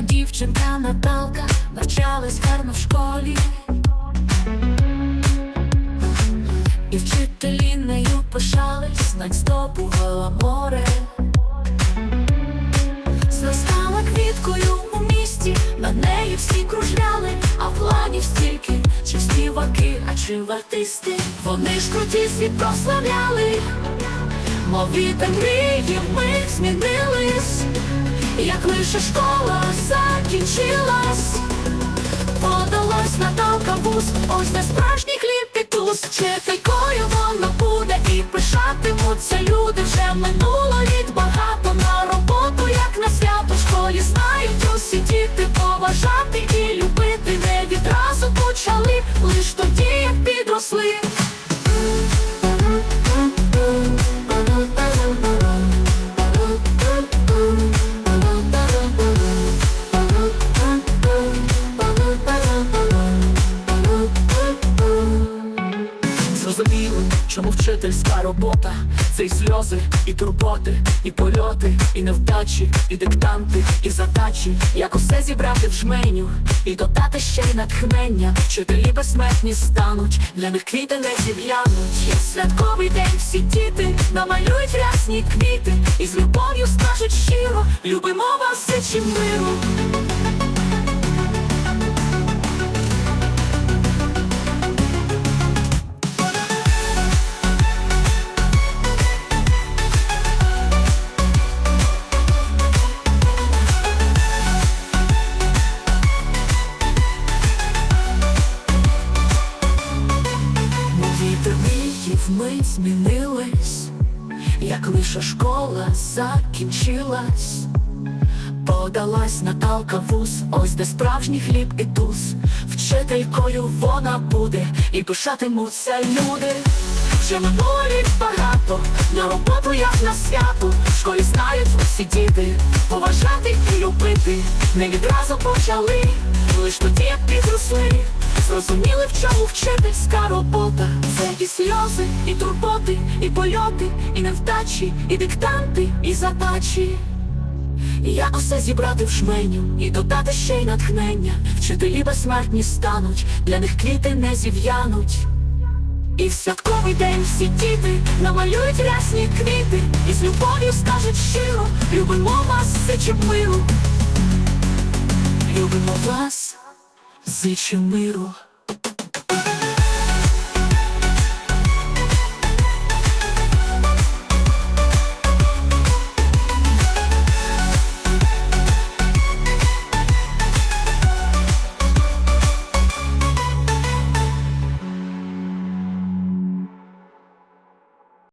Дівчинка Наталка навчалась гарно в школі. І вчителі нею пишались, знать здобувала море. Зростала квіткою у місті, на неї всі кружляли, а планів стільки, чи співаки, а чи в артисти. Вони ж круті світ прославляли, мов вітер мрії вмить змінились, як лише школа закінчилась. Подалась Наталка в вуз, ось не справжній хліб і туз. Вчителькою воно буде і пишатимуться люди. Вже минуло літ багато на роботу, як на свято. В школі знають усі діти поважати і любити Зрозуміли, чому вчительська робота це і сльози, і турботи, і польоти, і невдачі, і диктанти, і задачі, як усе зібрати в жменю, і додати ще й натхнення. Вчителі безсмертні стануть, для них квіти не зів'януть. Святковий день всі діти намалюють рясні квіти, і з любов'ю скажуть щиро, любимо вас все чим миру. Вмить змінились, як лише школа закінчилась, подалась Наталка вуз, ось де справжній хліб і туз. Вчителькою вона буде, і пишатимуться люди. Вже минуло літ багато, на роботу як на свято. В школі знають усі діти, поважати і любити. Не відразу почали, лиш тоді як підросли. Зрозуміли, в чому вчительська робота Це і сльози, і турботи, і польоти, і невдачі, і диктанти, і задачі. Як усе зібрати в жменю, і додати ще й натхнення. Вчителі безсмертні стануть, для них квіти не зів'януть. І в святковий день всі діти намалюють рясні квіти, і з любов'ю скажуть щиро, любимо вас, зичим миру. Любимо вас, зичим миру.